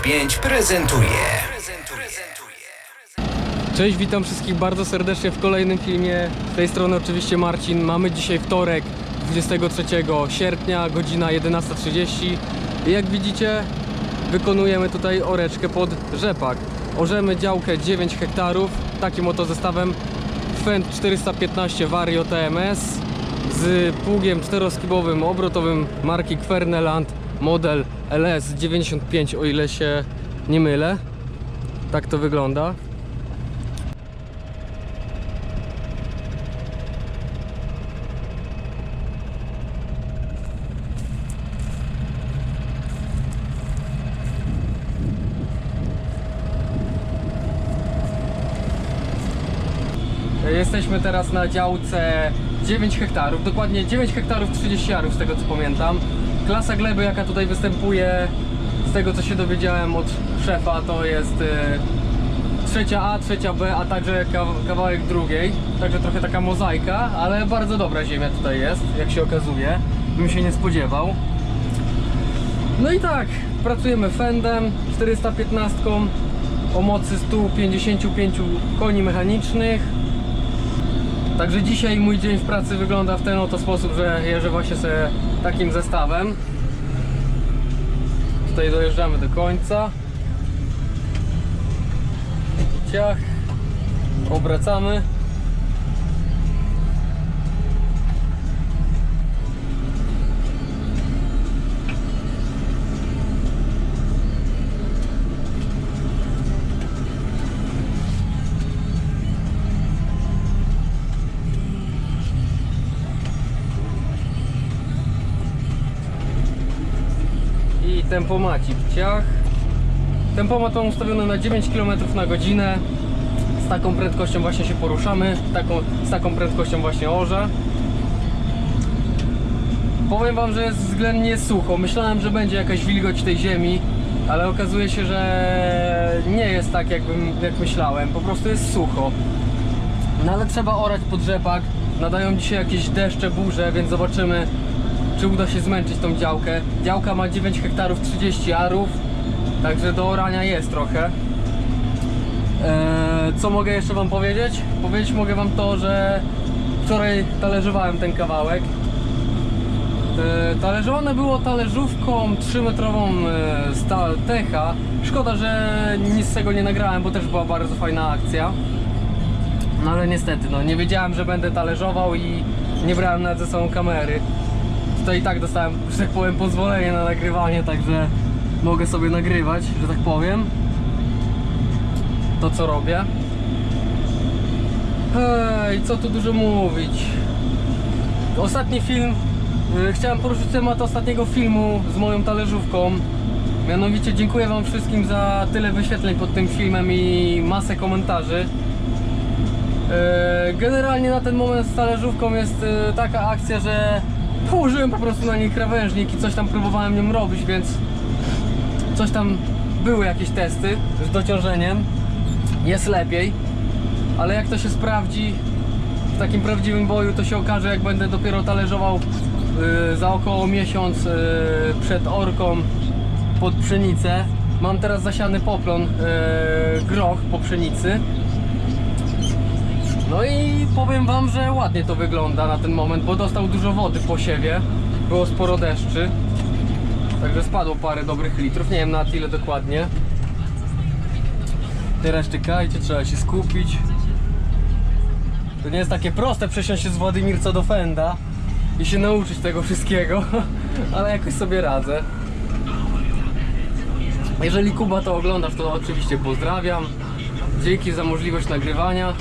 Marcinek z 55 prezentuje. Cześć, witam wszystkich bardzo serdecznie w kolejnym filmie. Z tej strony oczywiście Marcin. Mamy dzisiaj wtorek, 23 sierpnia, godzina 11.30. I jak widzicie, wykonujemy tutaj oreczkę pod rzepak. Orzemy działkę 9 hektarów, takim oto zestawem Fendt 415 Vario TMS z pługiem czteroskibowym obrotowym marki Kwerneland model LS95, o ile się nie mylę. Tak to wygląda. Jesteśmy teraz na działce 9 hektarów, dokładnie 9 hektarów 30 jarów z tego co pamiętam. Klasa gleby jaka tutaj występuje, z tego co się dowiedziałem od szefa to jest e, trzecia A, trzecia B, a także kaw- kawałek drugiej. Także trochę taka mozaika, ale bardzo dobra ziemia tutaj jest, jak się okazuje. Bym się nie spodziewał. No i tak, pracujemy Fendem 415 o mocy 155 koni mechanicznych. Także dzisiaj mój dzień w pracy wygląda w ten oto sposób, że jeżdżę właśnie sobie takim zestawem. Tutaj dojeżdżamy do końca. Ciach. Obracamy. Tempomacik ciach. Tempomat mam ustawiony na 9 km na godzinę. Z taką prędkością właśnie się poruszamy, taką, z taką prędkością właśnie orze. Powiem wam, że jest względnie sucho. Myślałem, że będzie jakaś wilgoć tej ziemi, ale okazuje się, że nie jest tak jakbym, jak myślałem. Po prostu jest sucho. No ale trzeba orać pod rzepak. Nadają dzisiaj jakieś deszcze, burze, więc zobaczymy, czy uda się zmęczyć tą działkę. Działka ma 9 hektarów 30 arów, także do orania jest trochę. Eee, co mogę jeszcze wam powiedzieć? Powiedzieć mogę wam to, że wczoraj talerzowałem ten kawałek. Eee, talerzowane było talerzówką 3-metrową e, stal Techa. Szkoda, że nic z tego nie nagrałem, bo też była bardzo fajna akcja. No ale niestety, no nie wiedziałem, że będę talerzował i nie brałem nawet ze sobą kamery. Tutaj i tak dostałem, że tak powiem, pozwolenie na nagrywanie, także mogę sobie nagrywać, że tak powiem. To co robię. Hej, co tu dużo mówić. Ostatni film, y, chciałem poruszyć temat ostatniego filmu z moją talerzówką. Mianowicie dziękuję wam wszystkim za tyle wyświetleń pod tym filmem i masę komentarzy. E, Generalnie na ten moment z talerzówką jest e, taka akcja, że położyłem po prostu na niej krawężnik i coś tam próbowałem nią robić, więc coś tam były jakieś testy z dociążeniem. Jest lepiej, ale jak to się sprawdzi w takim prawdziwym boju, to się okaże, jak będę dopiero talerzował e, za około miesiąc e, przed orką pod pszenicę. Mam teraz zasiany poplon, e, groch po pszenicy. No i powiem wam, że ładnie to wygląda na ten moment, bo dostał dużo wody po siewie. Było sporo deszczy. Także spadło parę dobrych litrów, nie wiem na ile dokładnie. Teraz czekajcie, trzeba się skupić. To nie jest takie proste przesiąść się z Władimirca do Fenda i się nauczyć tego wszystkiego, ale jakoś sobie radzę. Jeżeli Kuba to oglądasz, to oczywiście pozdrawiam. Dzięki za możliwość nagrywania.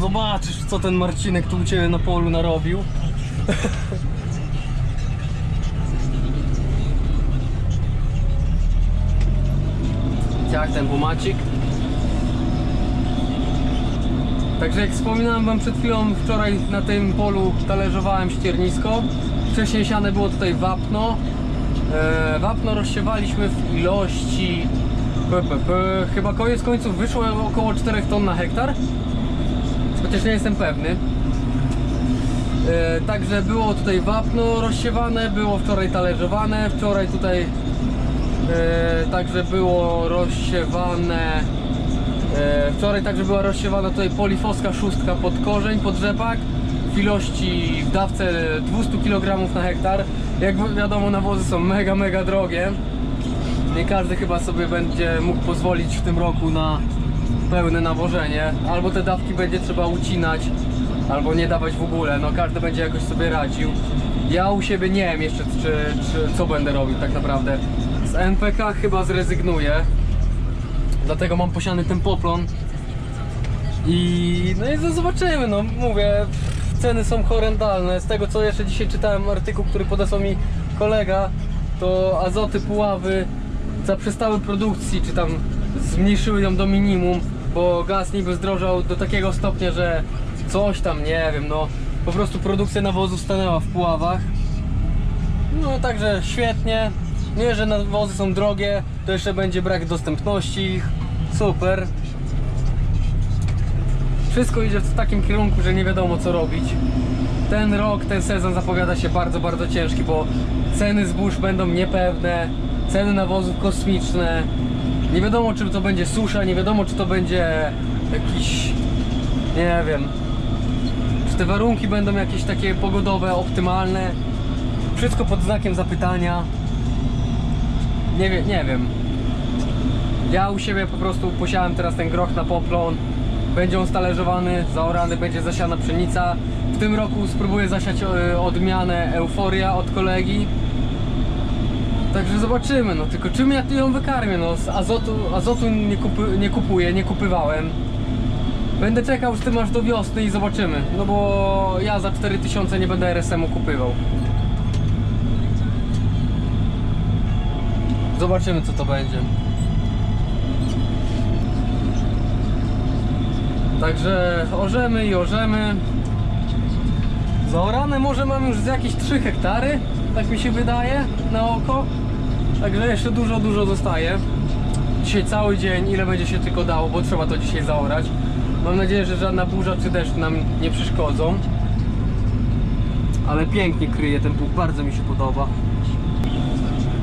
Zobaczysz, co ten Marcinek tu u Ciebie na polu narobił. Jak ten bumacik. Także jak wspominałem Wam przed chwilą, wczoraj na tym polu talerzowałem ściernisko. Wcześniej siane było tutaj wapno. E, wapno rozsiewaliśmy w ilości p, p, p, chyba koniec końców wyszło około 4 ton na hektar. Chociaż nie jestem pewny. E, Także było tutaj wapno rozsiewane, było wczoraj talerzowane, wczoraj tutaj e, także było rozsiewane e, wczoraj także była rozsiewana tutaj polifoska szóstka pod korzeń, pod rzepak w ilości w dawce 200 kg na hektar. Jak wi- wiadomo nawozy są mega, mega drogie. Nie każdy chyba sobie będzie mógł pozwolić w tym roku na pełne nawożenie. Albo te dawki będzie trzeba ucinać, albo nie dawać w ogóle. No każdy będzie jakoś sobie radził. Ja u siebie nie wiem jeszcze, czy, czy co będę robił tak naprawdę. Z NPK chyba zrezygnuję. Dlatego mam posiany ten poplon. I no i z- zobaczymy, no mówię, ceny są horrendalne. Z tego co jeszcze dzisiaj czytałem artykuł, który podesłał mi kolega, to azoty puławy zaprzestały produkcji, czy tam zmniejszyły ją do minimum, bo gaz niby zdrożał do takiego stopnia, że coś tam, nie wiem, no po prostu produkcja nawozu stanęła w puławach. No także świetnie. Nie, że nawozy są drogie, to jeszcze będzie brak dostępności ich. Super. Wszystko idzie w takim kierunku, że nie wiadomo co robić. Ten rok, ten sezon zapowiada się bardzo, bardzo ciężki, bo ceny zbóż będą niepewne, ceny nawozów kosmiczne. Nie wiadomo czy to będzie susza, nie wiadomo czy to będzie jakiś, nie wiem, czy te warunki będą jakieś takie pogodowe, optymalne. Wszystko pod znakiem zapytania. Nie wiem, nie wiem. Ja u siebie po prostu posiałem teraz ten groch na poplon. Będzie on stależowany, zaorany, będzie zasiana pszenica. W tym roku spróbuję zasiać e, odmianę Euforia od kolegi. Także zobaczymy, no tylko czym ja tu ją wykarmię, no z azotu, azotu nie, kupy, nie kupuję, nie kupywałem. Będę czekał z tym aż do wiosny i zobaczymy, no bo ja za 4000 nie będę RSM-u kupywał. Zobaczymy co to będzie. Także orzemy i orzemy. Zaorane może mam już z jakieś 3 hektary, tak mi się wydaje na oko. Także jeszcze dużo, dużo zostaje. Dzisiaj cały dzień, ile będzie się tylko dało, bo trzeba to dzisiaj zaorać. Mam nadzieję, że żadna burza czy deszcz nam nie przeszkodzą. Ale pięknie kryje ten pług, bardzo mi się podoba.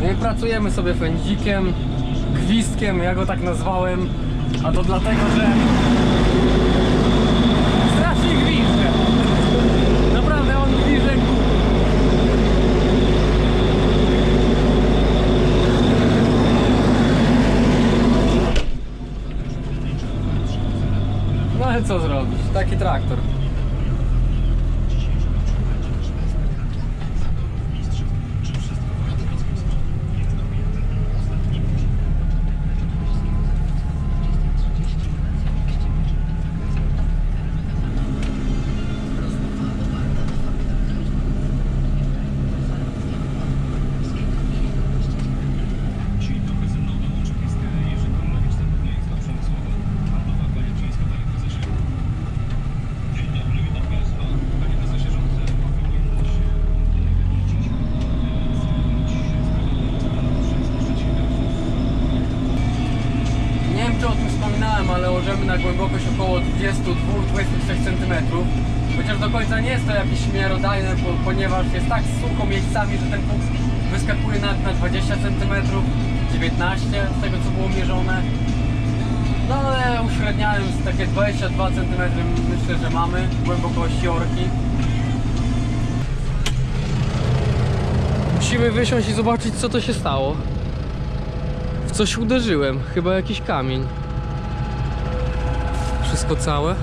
No i pracujemy sobie fędzikiem, gwizdkiem, ja go tak nazwałem. A to dlatego, że strasznie gwizdże. Naprawdę on gwizdże jak głupi. No ale co zrobić? Taki traktor. Nie wiem czy o tym wspominałem, ale łożymy na głębokość około 22-23 cm. Chociaż do końca nie jest to jakieś miarodajne, bo, ponieważ jest tak sucho miejscami, że ten pług wyskakuje nawet na 20 cm, 19 z tego co było mierzone. No ale uśredniając takie 22 cm myślę, że mamy głębokości orki. Musimy wysiąść i zobaczyć co to się stało. W coś uderzyłem, chyba jakiś kamień. Wszystko całe.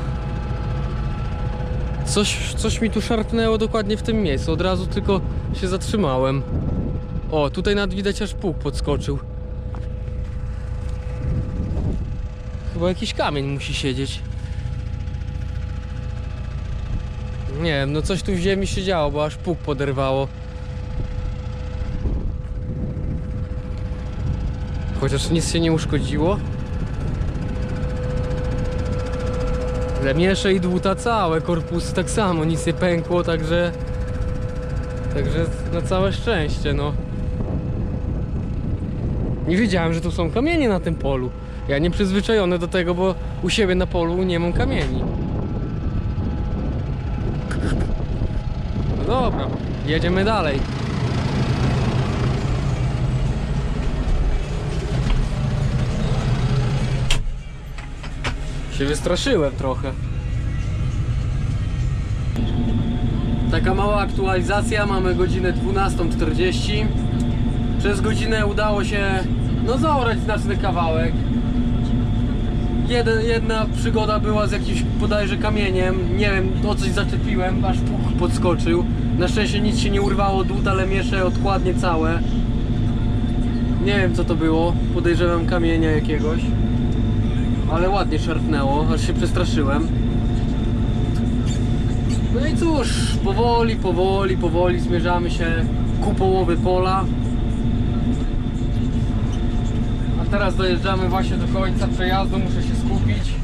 Coś, coś mi tu szarpnęło dokładnie w tym miejscu. Od razu tylko się zatrzymałem. O, tutaj nad widać aż pług podskoczył. Chyba jakiś kamień musi siedzieć. Nie wiem, no coś tu w ziemi się działo, bo aż pług poderwało. Chociaż nic się nie uszkodziło. Lemiesze i dłuta całe, korpusy tak samo, nic nie pękło, także... Także na całe szczęście, no. Nie wiedziałem, że tu są kamienie na tym polu. Ja nie przyzwyczajony do tego, bo u siebie na polu nie mam kamieni. dobra, jedziemy dalej. Się wystraszyłem trochę. Taka mała aktualizacja, mamy godzinę 12.40. Przez godzinę udało się no zaorać znaczny kawałek. Jeden, jedna przygoda była z jakimś bodajże kamieniem. Nie wiem, o coś zaczepiłem, aż puch podskoczył. Na szczęście nic się nie urwało, dół ale mieszę odkładnie całe. Nie wiem co to było, podejrzewam kamienia jakiegoś. Ale ładnie szarpnęło, aż się przestraszyłem. No i cóż, powoli, powoli, powoli zmierzamy się ku połowy pola. A teraz dojeżdżamy właśnie do końca przejazdu, muszę się skupić.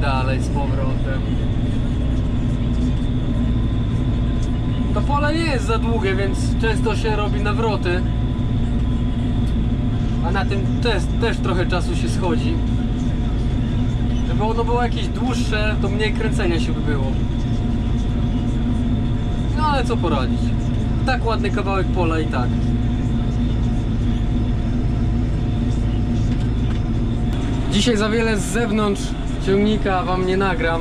Dalej z powrotem. To pole nie jest za długie, więc często się robi nawroty. A na tym też, też trochę czasu się schodzi. Żeby ono było jakieś dłuższe, to mniej kręcenia się by było. No ale co poradzić. Tak ładny kawałek pola i tak. Dzisiaj za wiele z zewnątrz ciągnika wam nie nagram,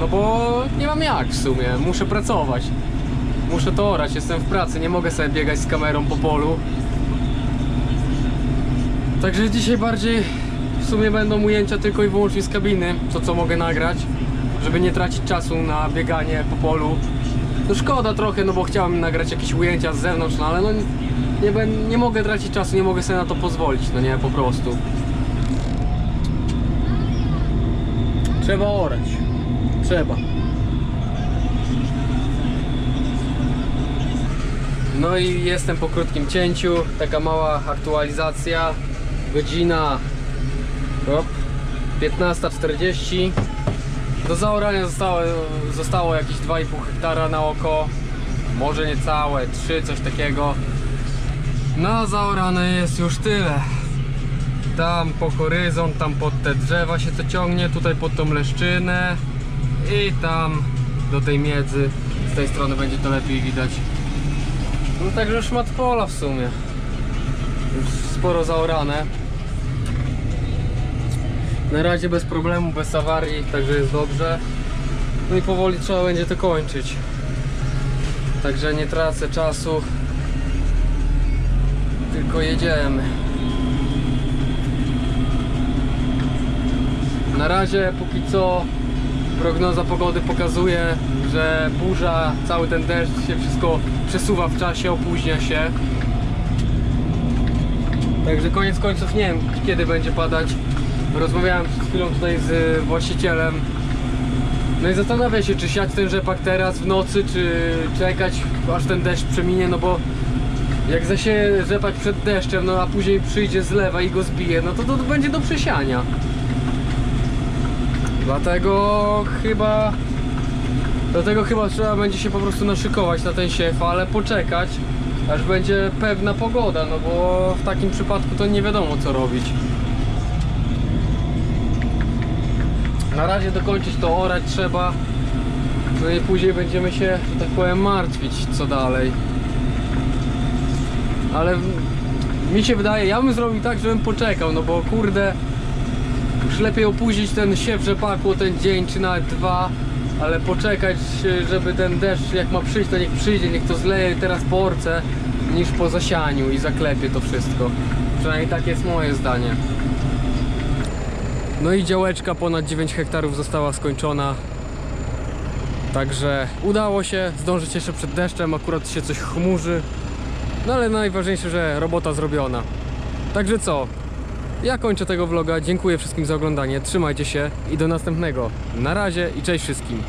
no bo nie mam jak w sumie, muszę pracować. Muszę to orać, jestem w pracy, nie mogę sobie biegać z kamerą po polu. Także dzisiaj bardziej w sumie będą ujęcia tylko i wyłącznie z kabiny, to co mogę nagrać, żeby nie tracić czasu na bieganie po polu. No szkoda trochę, no bo chciałem nagrać jakieś ujęcia z zewnątrz, no ale no nie, ben- nie mogę tracić czasu, nie mogę sobie na to pozwolić, no nie, po prostu. Trzeba orać. Trzeba. No i jestem po krótkim cięciu. Taka mała aktualizacja. Godzina op, 15.40. Do zaorania zostało, zostało jakieś 2,5 hektara na oko. Może nie całe, 3, coś takiego. No, zaorane jest już tyle tam po horyzont, tam pod te drzewa się to ciągnie, tutaj pod tą leszczynę i tam do tej miedzy. Z tej strony będzie to lepiej widać. No także szmat pola w sumie. Już sporo zaorane. Na razie bez problemu, bez awarii, także jest dobrze. No i powoli trzeba będzie to kończyć. Także nie tracę czasu. Tylko jedziemy. Na razie póki co prognoza pogody pokazuje, że burza, cały ten deszcz się wszystko przesuwa w czasie, opóźnia się. Także koniec końców nie wiem kiedy będzie padać. Rozmawiałem przed chwilą tutaj z właścicielem. No i zastanawiam się czy siać ten rzepak teraz w nocy, czy czekać aż ten deszcz przeminie, no bo jak zasieje rzepak przed deszczem, no a później przyjdzie zlewa i go zbije, no to to będzie do przesiania. Dlatego chyba Dlatego chyba trzeba będzie się po prostu naszykować na ten siew, ale poczekać aż będzie pewna pogoda, no bo w takim przypadku to nie wiadomo co robić. Na razie dokończyć to orać trzeba. No i później będziemy się, że tak powiem, martwić co dalej. Ale mi się wydaje, ja bym zrobił tak, żebym poczekał, no bo kurde już lepiej opóźnić ten siew rzepaku ten dzień czy nawet dwa, ale poczekać, żeby ten deszcz jak ma przyjść, to niech przyjdzie, niech to zleje teraz po orce, niż po zasianiu i zaklepie to wszystko. Przynajmniej takie jest moje zdanie. No i działeczka ponad 9 hektarów została skończona. Także udało się zdążyć jeszcze przed deszczem, akurat się coś chmurzy. No ale najważniejsze, że robota zrobiona. Także co? Ja kończę tego vloga. Dziękuję wszystkim za oglądanie. Trzymajcie się i do następnego. Na razie i cześć wszystkim.